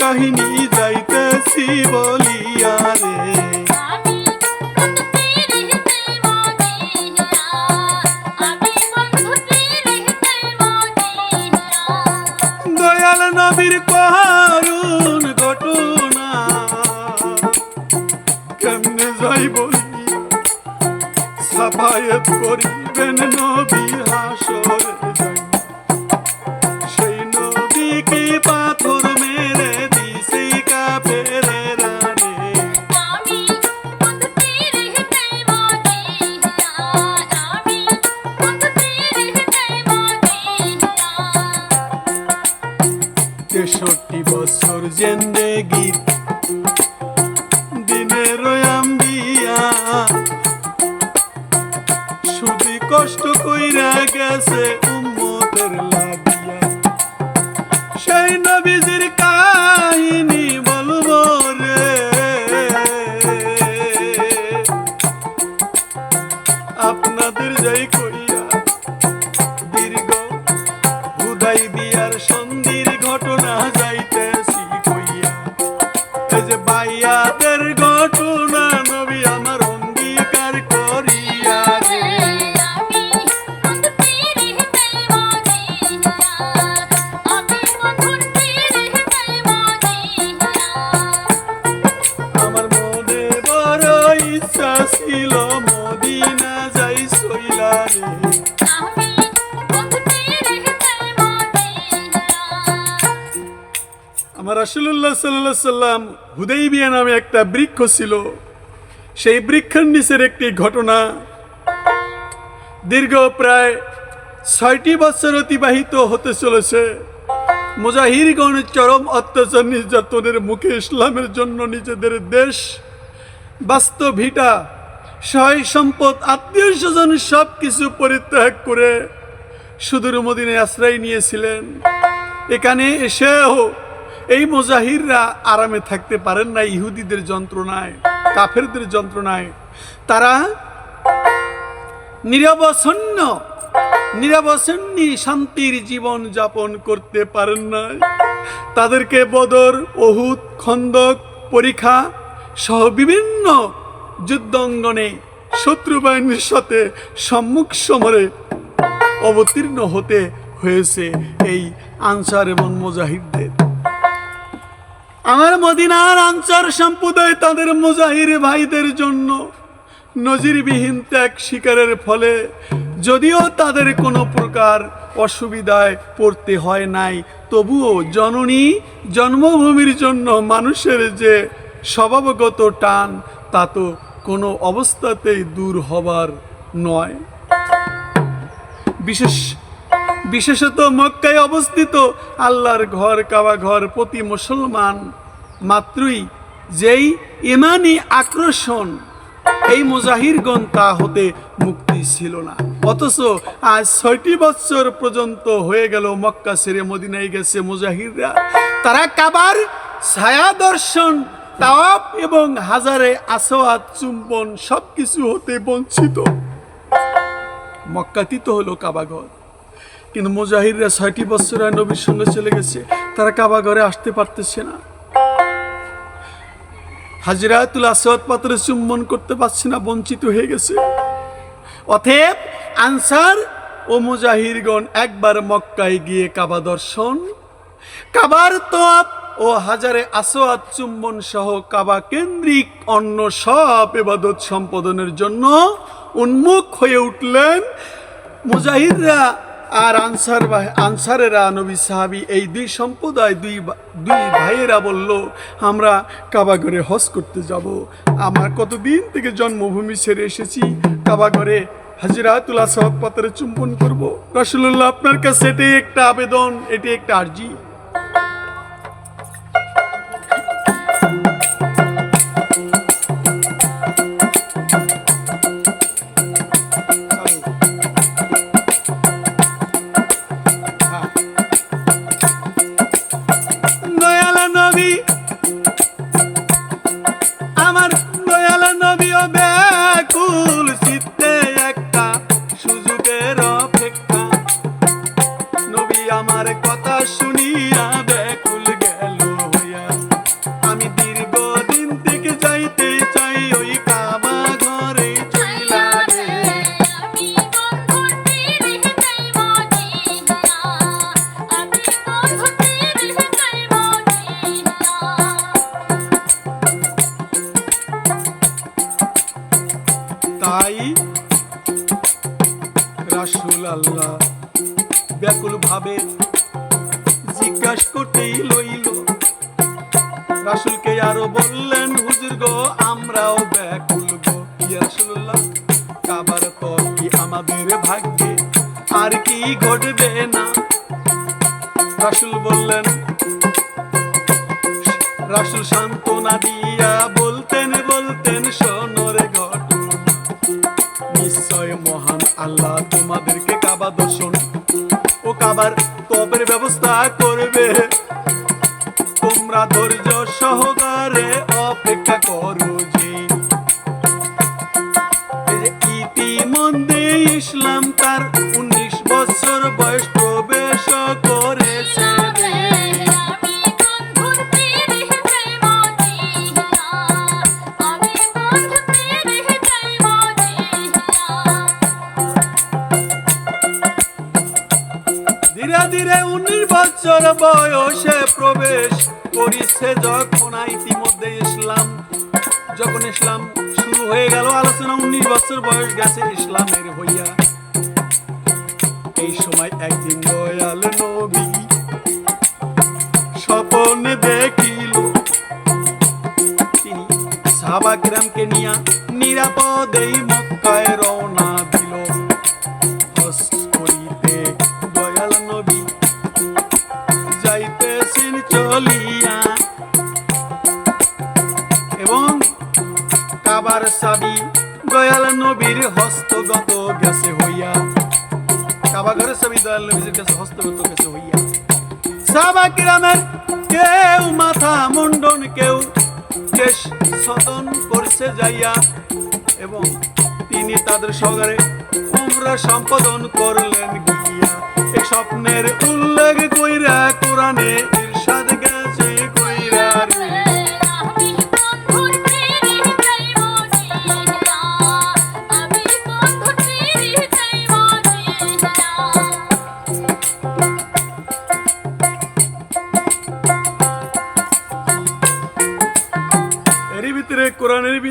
কাহিনী যাইতেছি বলিয়া রে। দয়াল নবীর করুন ঘটনা কেমনে যাই বলি সাফায়ত করিবেন নবী হাসরে। সেই নবীকে পাথর মেরে গেছে উম্মতের লাগিয়া সেই নবীজির সাল্লাম হুদাইবিয়া নামে একটা বৃক্ষ ছিল। সেই বৃক্ষের নিচের একটি ঘটনা দীর্ঘ প্রায় ছয়টি বছর অতিবাহিত হতে চলেছে। চরম অত্যাচার নির্যাতনের মুখে ইসলামের জন্য নিজেদের দেশ বাস্তব ভিটা, সহায় সম্পদ, আত্মীয় স্বজন সব কিছু পরিত্যাগ করে সুদূর মদিনায় আশ্রয় নিয়েছিলেন। এখানে এসেও এই মুজাহিররা আরামে থাকতে পারেন না, ইহুদিদের যন্ত্রণায়, কাফেরদের যন্ত্রণায়। তারা নিরবসন্ন নিরবসন্নী শান্তির জীবন যাপন করতে পারেন না। তাদেরকে বদর অহুদ খন্দক, পরীক্ষা সহ বিভিন্ন যুদ্ধাঙ্গনে শত্রু বাহিনীর সাথে সম্মুখ সমরে অবতীর্ণ হতে হয়েছে এই আনসার এবং মুজাহিদদের। আমার মদিনার আনসার সম্প্রদায় তাদের মুজাহির ভাইদের জন্য নজিরবিহীন ত্যাগ শিকারের ফলে যদিও তাদের কোনো প্রকার অসুবিধায় পড়তে হয় নাই, তবুও জননী জন্মভূমির জন্য মানুষের যে স্বভাবগত টান, তা তো কোনো অবস্থাতেই দূর হবার নয়। বিশেষ, বিশেষত মক্কায় অবস্থিত আল্লাহর ঘর, কাবা ঘর প্রতি মুসলমান মাত্রই যেই ইমানি আকর্ষণ, এই মুজাহিরগণ তা হতে মুক্তি ছিল না। অথচ আজ ছয়টি বছর পর্যন্ত হয়ে গেল মক্কা ছেড়ে মদিনায় গেছে মুজাহিররা। তারা কাবার ছায়া দর্শন তাওয়াব এবং হাজারে আসোয়াত চুম্বন সবকিছু হতে বঞ্চিত। মক্কাতীত হলো কাবাঘর কিন্তু মুজাহিররা ছয়টি বছর নবীর সঙ্গে চলে গেছে, তারা কাবাঘরে আসতে পারতেছে না। হাজিরাতুল আসওয়াদ পাত্রে চুম্বন করতে পারছে না, বঞ্চিত হয়ে গেছে। অতএব আনসার ও মুজাহিরগণ একবার মক্কায় গিয়ে কাবা দর্শন, কাবার তোয়াব ও হাজারে আসোয়াদ চুম্বন সহ কাবা কেন্দ্রিক অন্য সব এবাদত সম্পাদনের জন্য উন্মুখ হয়ে উঠলেন মুজাহিদরা আর আনসার আনসারেরা নবী সাহাবি এই দুই সম্প্রদায় দুই দুই ভাইয়েরা বলল, আমরা কাবাগরে হজ করতে যাব। আমার কতদিন থেকে জন্মভূমি ছেড়ে এসেছি, কাবাগরে হাজিরাতুল্লাহ সাহাব পাতারে চুম্বন করব। রসুল্লাহ আপনার কাছে এটাই একটা আবেদন এটি একটা আর্জি। বললেন, হুজুর গো, আমরাও ব্যাকুল গো ইয়া রাসূলুল্লাহ, কাবার তো কি আমাদের ভাগ্যে আর কি ঘটবে না? রাসুল বললেন, রাসুল সান্ত্বনা দিয়া বলতেন বলতেন সোনর ঘটন। নিশ্চয় মহান আল্লাহ তোমাদেরকে কাবা দর্শন ও কাবার তবের ব্যবস্থা করবে। আলোচনা উনিশ বছর বয়স গেছে ইসলামের হইয়া। এই সময় একদিন দয়াল নবী স্বপনে দেখিল, তিনি সাবাগ্রামকে নিয়া নিরাপদেই মক্কায় রওনা হস্তগত গেছে হইয়া। কাবা ঘরের সাবি দয়াল নবীর কাছে হস্তগত গেছে হইয়া। সাহাবা কিরামের কেউ, মাথা মুন্ডন কেউ কেশ সদন করছে যাইয়া। এবং তিনি তাদের সগারে উমরা সম্পাদন করলেন গিয়া। এই স্বপ্নের উল্লেখ কইরা কোরআনে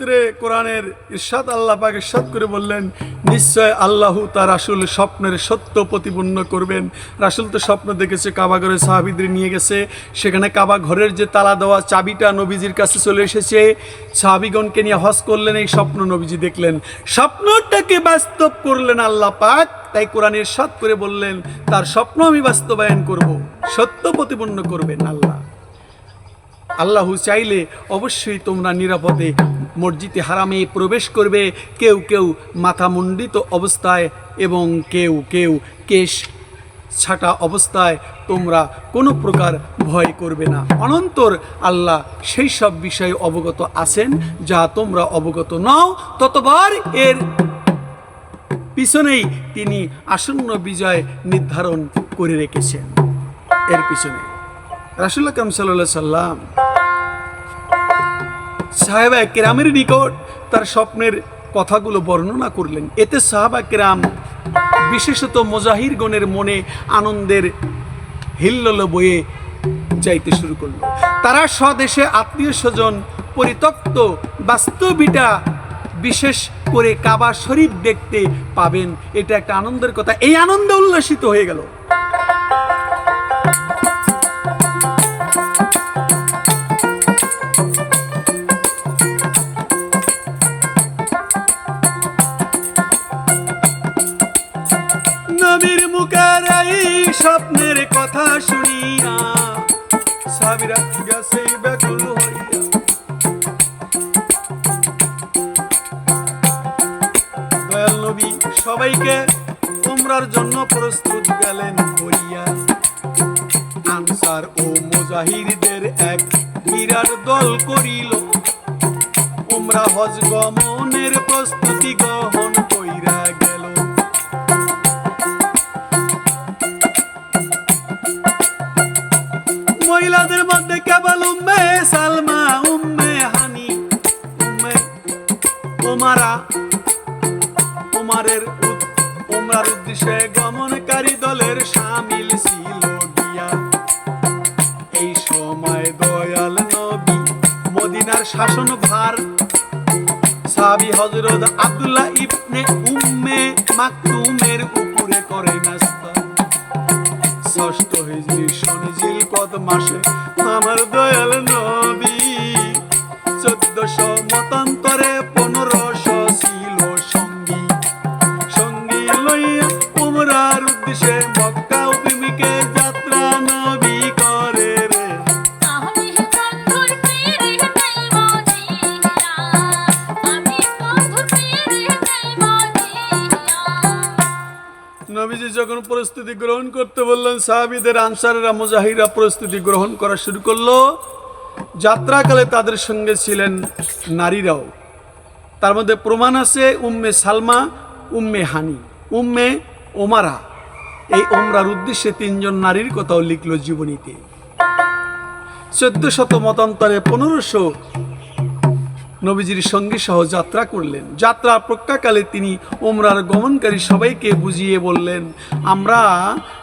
ভিতরে কোরআনের ইরশাদ আল্লাহ পাক ইরশাদ করে বললেন, নিশ্চয় আল্লাহ তার রাসূল স্বপ্নের সত্য প্রতিপন্ন করবেন। রাসূল তো স্বপ্ন দেখেছে, কাবা ঘরে সাহাবিদের নিয়ে গেছে। সেখানে কাবা ঘরের যে তালা দেওয়া চাবিটা নবীজির কাছে চলে এসেছে। সাহাবিগণকে নিয়ে হজ করলেন, এই স্বপ্ন নবীজি দেখলেন। স্বপ্নটাকে বাস্তব করলেন আল্লাহ পাক। তাই কোরআন ইরশাদ করে বললেন, তার স্বপ্ন আমি বাস্তবায়ন করব। সত্য প্রতিপন্ন করবেন আল্লাহ। আল্লাহ চাইলে অবশ্যই তোমরা নিরাপদে মসজিদে হারামে প্রবেশ করবে, কেউ কেউ মাথা মুন্ডিত অবস্থায় এবং কেউ কেউ কেশ ছাটা অবস্থায়, তোমরা কোনো প্রকার ভয় করবে না। অনন্তর আল্লাহ সেই সব বিষয়ে অবগত আছেন, যা তোমরা অবগত নও। ততবার এর পিছনেই তিনি আসন্ন বিজয় নির্ধারণ করে রেখেছেন। এর পিছনে। রাসুল্লাহ কাম সাল্লাহ সাল্লাম সাহেবা কেরামের নিকট তার স্বপ্নের কথাগুলো বর্ণনা করলেন। এতে সাহাবা কেরাম বিশেষত মোজাহিরগণের মনে আনন্দের হিল্লোল বয়ে যাইতে শুরু করল। তারা স্বদেশে আত্মীয় স্বজন, পরিত্যক্ত বাস্তবিটা বিশেষ করে কাবা শরীফ দেখতে পাবেন। এটা একটা আনন্দের কথা। এই আনন্দে উল্লাসিত হয়ে গেল। উমরার জন্য প্রস্তুত গেলেন আনসার ও মুজাহিরদের এক বিরাট দল করিল। উমরা হজ গমনের প্রস্তুতি গ্রহণ কইরা গেল। মহিলাদের মধ্যে কেবল উম্মে সালমা, উম্মে হানি, উম্মে উদ্দেশ্যে গমনকারী দলের সামিল ছিল গিয়া। এই সময় দয়াল নবী মদিনার শাসন ভার সাহাবি হজরত আব্দুল্লাহ ইবনে উম্মে মাকতুমের উপরে করে নাস্তা ষষ্ঠ হিজরি শনিজিল কত মাসে আমার দয়াল নবী চোদ্দশো যখন প্রস্তুতি গ্রহণ করতে বললেন, সাহাবিদের আনসারেরা মুজাহিরা প্রস্তুতি গ্রহণ করা শুরু করল। যাত্রাকালে তাদের সঙ্গে ছিলেন নারীরাও। তার মধ্যে প্রমাণ আছে উম্মে সালমা, উম্মে হানি, উম্মে ওমারা। এই ওমরার উদ্দেশ্যে তিনজন নারীর কথাও লিখল জীবনীতে। চোদ্দ শত মতান্তরে পনেরোশো নবীজির সঙ্গে সহ যাত্রা করলেন। যাত্রা প্রজ্ঞাকালে তিনি ওমরার গমনকারী সবাইকে বুঝিয়ে বললেন, আমরা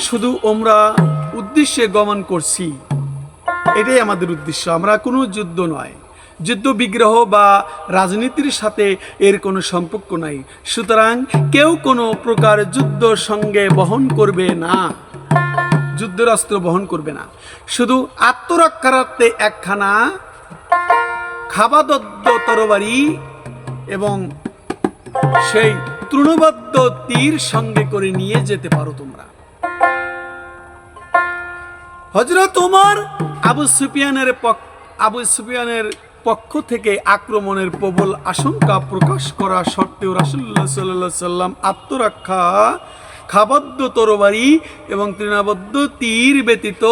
শুধু ওমরা উদ্দেশ্যে গমন করছি। এটাই আমাদের উদ্দেশ্য। আমরা কোনো যুদ্ধ নয়। যুদ্ধ বিগ্রহ বা রাজনীতির সাথে এর কোনো সম্পর্ক নাই। সুতরাং কেউ কোনো প্রকার যুদ্ধ সঙ্গে বহন করবে না। যুদ্ধরাস্ত্র বহন করবে না। শুধু আত্মরক্ষার্থে একখানা খাবাদদ্দ তরবারি এবং সেই তৃণবদ্ধ তীর সঙ্গে করে নিয়ে যেতে পারো তোমরা। হজরত তোমার আবু সুফিয়ানের আবু সুফিয়ানের পক্ষ থেকে আক্রমণের প্রবল আশঙ্কা প্রকাশ করা সত্ত্বেও রাসুল্লাহ সাল্লাহ সাল্লাম আত্মরক্ষা খাবাদ্য তরবারি এবং তৃণাবদ্ধ তীর ব্যতীত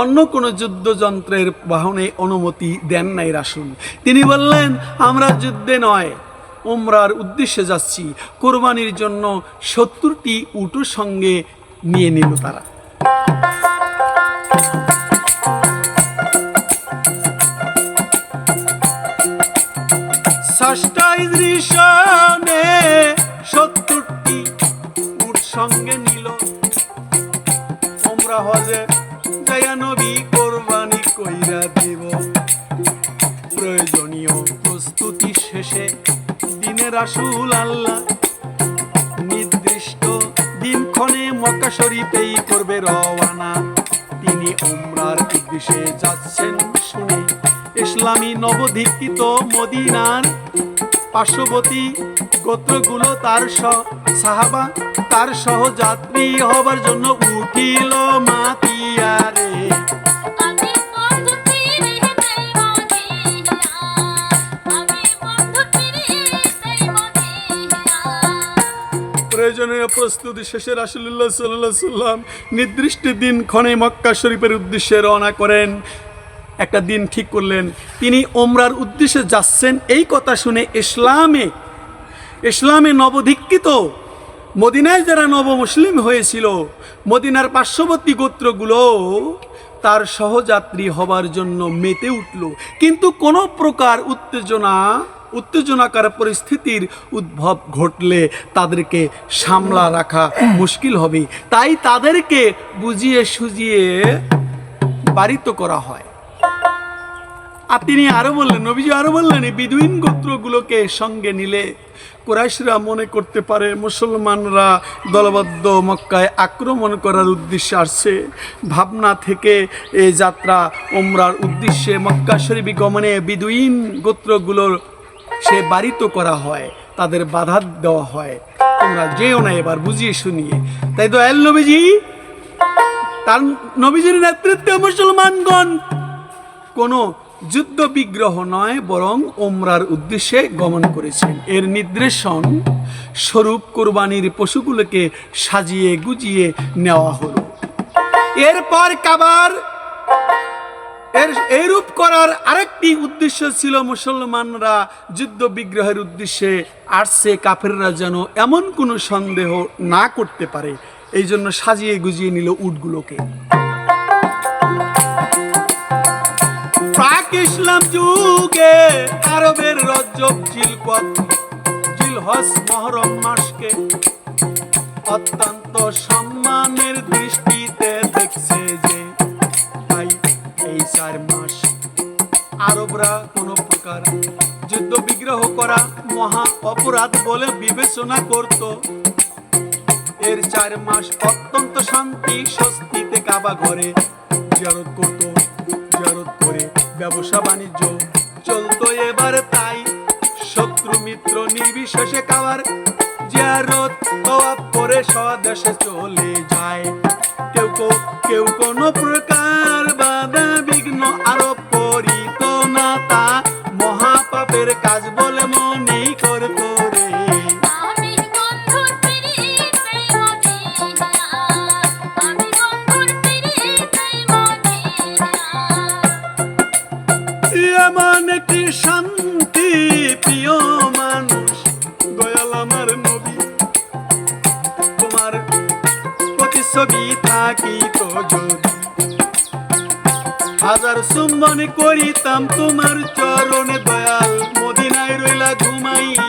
অন্য কোনো যুদ্ধযন্ত্রের বাহনে অনুমতি দেন নাই রাসুল। তিনি বললেন, আমরা যুদ্ধে নয়, উমরার উদ্দেশ্যে যাচ্ছি। কোরবানির জন্য সত্তরটি উটো সঙ্গে নিয়ে নিল তারা। ষষ্ঠাই দৃশ্যনে তোমরা হজে জয়া নবী কোরবানি কইরা দিব। প্রয়োজনীয় প্রস্তুতি শেষে দিনের আসুল আল্লাহ নির্দিষ্ট দিনক্ষণে মক্কা শরীফেই করবে রওয়ানা। তিনি ওমরার উদ্দেশ্যে যাচ্ছেন শুনে। ইসলামী নবদীক্ষিত মদিনার পার্শ্ববর্তী গোত্রগুলো তার সহ সাহাবা তার সহযাত্রী হবার জন্য উঠিল মাতিয়ারে প্রয়োজনীয় প্রস্তুতি শেষে রাসুল্লাহ সাল্লাহ সাল্লাম নির্দিষ্ট দিন ক্ষণে মক্কা শরীফের উদ্দেশ্যে রওনা করেন। একটা দিন ঠিক করলেন। তিনি ওমরার উদ্দেশ্যে যাচ্ছেন। এই কথা শুনে ইসলামে ইসলামে নবধিক্ষিত মদিনায় যারা নব মুসলিম হয়েছিল, মদিনার পার্শ্ববর্তী গোত্রগুলো তার সহযাত্রী হবার জন্য মেতে উঠল। কিন্তু কোনো প্রকার উত্তেজনা, উত্তেজনাকার পরিস্থিতির উদ্ভব ঘটলে তাদেরকে সামলা রাখা মুশকিল হবে। তাই তাদেরকে বুঝিয়ে সুজিয়ে বাড়িত করা হয়। আর তিনি আরও বললেন, নবীজি আরও বললেন, এই বিদুইন গোত্রগুলোকে সঙ্গে নিলে কুরাইশরা মনে করতে পারে মুসলমানরা দলবদ্ধ মক্কায় আক্রমণ করার উদ্দেশ্যে আসছে। ভাবনা থেকে এই যাত্রা ওমরার উদ্দেশ্যে মক্কা শরীফ গমনে বিদুইন গোত্রগুলোর সে বাড়িত করা হয়, তাদের বাধা দেওয়া হয়। তোমরা যেও না এবার, বুঝিয়ে শুনিয়ে। তাই তো এল নবীজি, তার নবীজির নেতৃত্বে মুসলমানগণ কোনো যুদ্ধ বিগ্রহ নয়, বরং ওমরার উদ্দেশ্যে গমন করেছেন। এর নির্দেশন স্বরূপ কোরবানির পশুগুলোকে সাজিয়ে গুজিয়ে নেওয়া হলো। এরপর কাবার এর এইরূপ করার আরেকটি উদ্দেশ্য ছিল মুসলমানরা যুদ্ধ বিগ্রহের উদ্দেশ্যে আসছে, কাফেররা যেন এমন কোনো সন্দেহ না করতে পারে। এই জন্য সাজিয়ে গুজিয়ে নিল উটগুলোকে। প্রাক ইসলাম যুগে আরবের রজব জিলকত জিলহস মহরম মাসকে অত্যন্ত সম্মানের দৃষ্টিতে দেখছে যে তাই এই চার মাস আরবরা কোনো প্রকার যুদ্ধ বিগ্রহ করা মহা অপরাধ বলে বিবেচনা করত। এর চার মাস অত্যন্ত শান্তি স্বস্তিতে কাবা ঘরে জিয়ারত করত। করে ব্যবসা বাণিজ্য চলতো এবার তাই। শত্রু মিত্র নির্বিশেষে কাবার জিয়ারত তওয়াব করে স্বদেশে চলে যায়। কেউ কেউ কোনো প্রকার একটি শান্তি প্রিয় মানুষ। দয়াল আমার নবী, তোমার প্রতিচ্ছবি থাকিত যদি। হাজার চুম্বন করিতাম তোমার চরণে, দয়াল, মদিনায় রইলা ঘুমাইয়া।